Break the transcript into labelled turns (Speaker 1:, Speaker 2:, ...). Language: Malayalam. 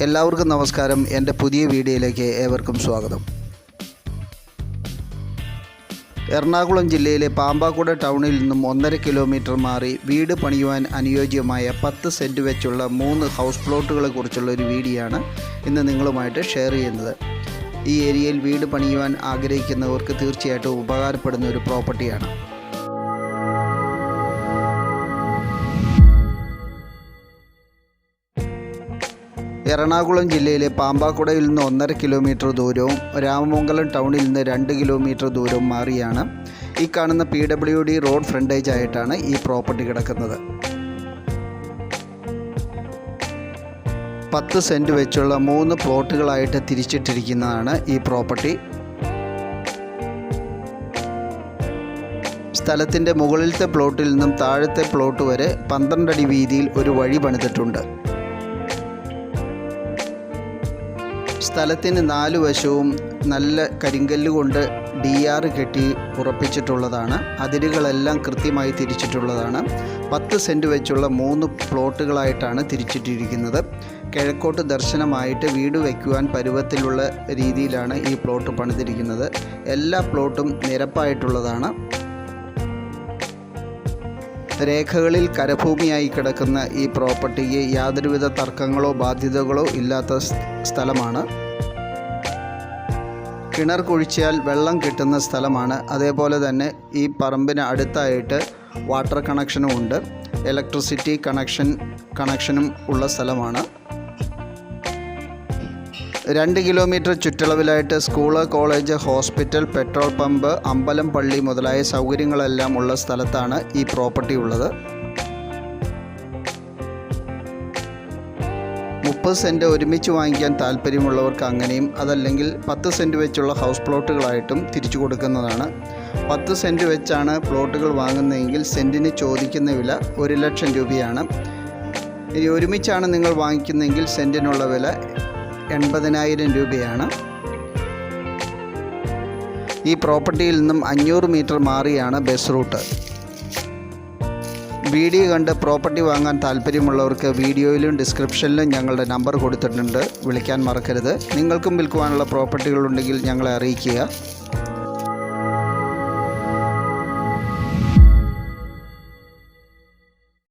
Speaker 1: എല്ലാവർക്കും നമസ്കാരം. എന്റെ പുതിയ വീഡിയോയിലേക്ക് ഏവർക്കും സ്വാഗതം. എറണാകുളം ജില്ലയിലെ പാമ്പാക്കുട ടൗണിൽ നിന്നും ഒന്നര കിലോമീറ്റർ മാറി വീട് പണിയുവാൻ അനുയോജ്യമായ പത്ത് സെന്റ് വെച്ചുള്ള മൂന്ന് ഹൗസ് പ്ലോട്ടുകളെ കുറിച്ചുള്ള ഒരു വീഡിയോ ആണ് ഇന്ന് നിങ്ങളുമായിട്ട് ഷെയർ ചെയ്യുന്നത്. ഈ ഏരിയയിൽ വീട് പണിയുവാൻ ആഗ്രഹിക്കുന്നവർക്ക് തീർച്ചയായിട്ടും ഉപകാരപ്പെടുന്ന ഒരു പ്രോപ്പർട്ടിയാണ്. എറണാകുളം ജില്ലയിലെ പാമ്പാക്കുടയിൽ നിന്ന് ഒന്നര കിലോമീറ്റർ ദൂരവും രാമമംഗലം ടൗണിൽ നിന്ന് രണ്ട് കിലോമീറ്റർ ദൂരവും മാറിയാണ് ഈ കാണുന്ന P W D road frontage ആയിട്ടാണ് ഈ പ്രോപ്പർട്ടി കിടക്കുന്നത്. പത്ത് സെന്റ് വെച്ചുള്ള മൂന്ന് പ്ലോട്ടുകളായിട്ട് തിരിച്ചിട്ടിരിക്കുന്നതാണ് ഈ പ്രോപ്പർട്ടി. സ്ഥലത്തിന്റെ മുകളിലത്തെ പ്ലോട്ടിൽ നിന്നും താഴത്തെ പ്ലോട്ട് വരെ പന്ത്രണ്ടടി വീതിയിൽ ഒരു വഴി പണിതിട്ടുണ്ട്. സ്ഥലത്തിന് നാല് വശവും നല്ല കരിങ്കല്ല് കൊണ്ട് ഡി ആർ കെട്ടി ഉറപ്പിച്ചിട്ടുള്ളതാണ്. അതിരുകളെല്ലാം കൃത്യമായി തിരിച്ചിട്ടുള്ളതാണ്. പത്ത് സെന്റ് വെച്ചുള്ള മൂന്ന് പ്ലോട്ടുകളായിട്ടാണ് തിരിച്ചിട്ടിരിക്കുന്നത്. കിഴക്കോട്ട് ദർശനമായിട്ട് വീട് വയ്ക്കുവാൻ പരുവത്തിലുള്ള രീതിയിലാണ് ഈ പ്ലോട്ട് പണിതിരിക്കുന്നത്. എല്ലാ പ്ലോട്ടും നിരപ്പായിട്ടുള്ളതാണ്. രേഖകളിൽ കരഭൂമിയായി കിടക്കുന്ന ഈ പ്രോപ്പർട്ടിക്ക് യാതൊരുവിധ തർക്കങ്ങളോ ബാധ്യതകളോ ഇല്ലാത്ത സ്ഥലമാണ്. കിണർ കുഴിച്ചാൽ വെള്ളം കിട്ടുന്ന സ്ഥലമാണ്. അതേപോലെ തന്നെ ഈ പറമ്പിന് അടുത്തായിട്ട് വാട്ടർ കണക്ഷനും ഉണ്ട്. ഇലക്ട്രിസിറ്റി കണക്ഷൻ കണക്ഷനും ഉള്ള സ്ഥലമാണ്. രണ്ട് kilometre ചുറ്റളവിലായിട്ട് school college hospital petrol pump അമ്പലം പള്ളി മുതലായ സൗകര്യങ്ങളെല്ലാം ഉള്ള സ്ഥലത്താണ് ഈ പ്രോപ്പർട്ടി ഉള്ളത്. മുപ്പത് സെന്റ് ഒരുമിച്ച് വാങ്ങിക്കാൻ താല്പര്യമുള്ളവർക്ക് അങ്ങനെയും അതല്ലെങ്കിൽ പത്ത് സെന്റ് വെച്ചുള്ള ഹൗസ് പ്ലോട്ടുകളായിട്ടും തിരിച്ചു കൊടുക്കുന്നതാണ്. പത്ത് സെന്റ് വെച്ചാണ് പ്ലോട്ടുകൾ വാങ്ങുന്നതെങ്കിൽ സെന്റിന് ചോദിക്കുന്ന വില ഒരു ലക്ഷം രൂപയാണ്. ഇനി ഒരുമിച്ചാണ് നിങ്ങൾ വാങ്ങിക്കുന്നതെങ്കിൽ സെന്റിനുള്ള വില എൺപതിനായിരം രൂപയാണ്. ഈ പ്രോപ്പർട്ടിയിൽ നിന്നും അഞ്ഞൂറ് മീറ്റർ മാറിയാണ് ബസ് റൂട്ട്. വീഡിയോ കണ്ട് പ്രോപ്പർട്ടി വാങ്ങാൻ താല്പര്യമുള്ളവർക്ക് വീഡിയോയിലും ഡിസ്ക്രിപ്ഷനിലും ഞങ്ങളുടെ നമ്പർ കൊടുത്തിട്ടുണ്ട്. വിളിക്കാൻ മറക്കരുത്. നിങ്ങൾക്കും വിൽക്കുവാനുള്ള പ്രോപ്പർട്ടികളുണ്ടെങ്കിൽ ഞങ്ങളെ അറിയിക്കുക.